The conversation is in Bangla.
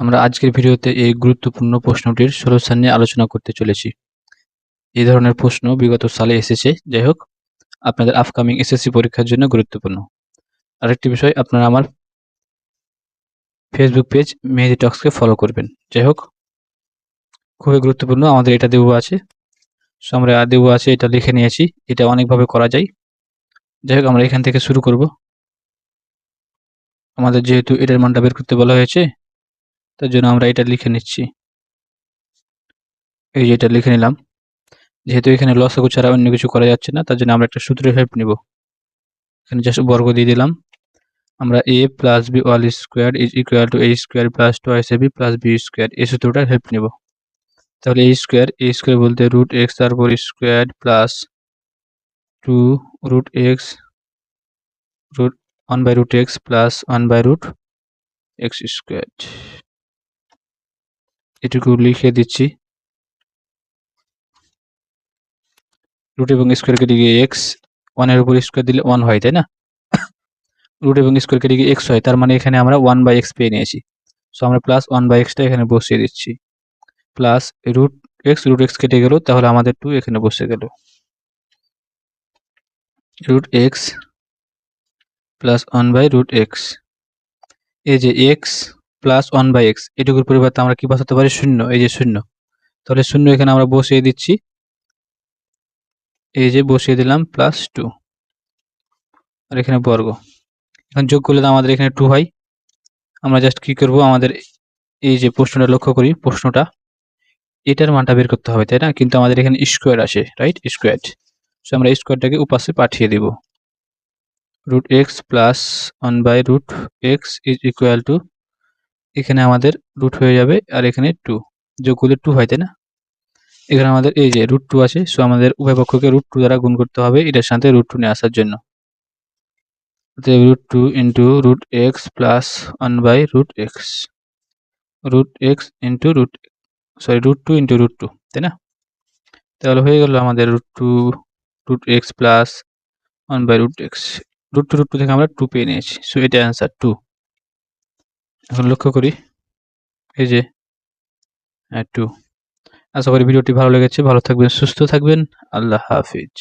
আমরা আজকের ভিডিওতে এই গুরুত্বপূর্ণ প্রশ্নটির সলিউশন নিয়ে আলোচনা করতে চলেছি। এই ধরনের প্রশ্ন বিগত সালে এসেছে, যাই হোক, আপনাদের আপকামিং এসএসসি পরীক্ষার জন্য গুরুত্বপূর্ণ। আরেকটি বিষয়, আপনারা আমার ফেসবুক পেজ মেহেদি টক্সকে ফলো করবেন। যাই হোক, খুবই গুরুত্বপূর্ণ, আমাদের এটা দেবো আছে। সো আমরা দেবো আছে, এটা লিখে নিয়েছি, এটা অনেকভাবে করা যায়। যাই হোক, আমরা এখান থেকে শুরু করব। আমাদের যেহেতু এটার মানটা বের করতে বলা হয়েছে তার জন্য আমরা এটা লিখে নিচ্ছি। এই যে এটা লিখে নিলাম। যেহেতু এখানে লসাগু ছাড়া অন্য কিছু করা যাচ্ছে না, তার জন্য আমরা একটা সূত্রের হেল্প নিব। এখানে জাস্ট বর্গ দিয়ে দিলাম। আমরা A plus B whole square is equal to A square plus twice A B plus B square এই সূত্রটার হেল্প নিব। তাহলে এ স্কোয়ার এ স্কোয়ার বলতে রুট এক্স তারপর square plus two root X root one by root X plus one by root X square এটুকু লিখে দিচ্ছি। রুট এবং স্কোয়ার কেটে গিয়ে এক্স ওয়ানের উপর স্কোয়ার দিলে ওয়ান হয়, তাই না? রুট এবং স্কোয়ার কেটে গিয়ে এক্স হয়, তার মানে এখানে আমরা ওয়ান বাই এক্স পেয়ে নিয়েছি। সো আমরা প্লাস ওয়ান বাই এক্সটা এখানে বসিয়ে দিচ্ছি। Plus root X root X কেটে গেল, তাহলে আমাদের টু এখানে বসে গেল। Root X plus one by root X এই যে X plus one by X এটুকুর পরিবর্তে আমরা কি বসাতে পারি? শূন্য, এই যে শূন্য। তাহলে শূন্য এখানে আমরা বসিয়ে দিচ্ছি। এই যে বসিয়ে দিলাম প্লাস টু আর এখানে বর্গ। এখন যোগ করলে তো আমাদের এখানে টু হয়। আমরা জাস্ট কি করব? আমাদের এই যে প্রশ্নটা লক্ষ্য করি, প্রশ্নটা। এটার মানটা বের করতে হবে, তাই না? কিন্তু আমাদের এখানে স্কোয়ার আসে রাইট স্কোয়ার সো আমরা স্কোয়ারটাকে উপাসে পাঠিয়ে দিব। Root X plus one by root X is equal to এখানে আমাদের রুট হয়ে যাবে আর এখানে টু যোগ করলে টু হয়, তাই না? এখানে আমাদের এই যে রুট টু আছে সো আমাদের উভয় পক্ষকে রুট টু দ্বারা গুণ করতে হবে এটার সাথে রুট টু নিয়ে আসার জন্য। Root two into root X plus one by root X root X into root sorry root two into root two তাই না? তাহলে হয়ে গেল আমাদের root two root X plus one by root X root two root two থেকে আমরা টু পেয়ে নিয়েছি সো এটা অ্যান্সার টু এখন লক্ষ্য করি। এই যে টু আশা করি ভিডিওটি ভালো লেগেছে। ভালো থাকবেন, সুস্থ থাকবেন। আল্লাহ হাফিজ।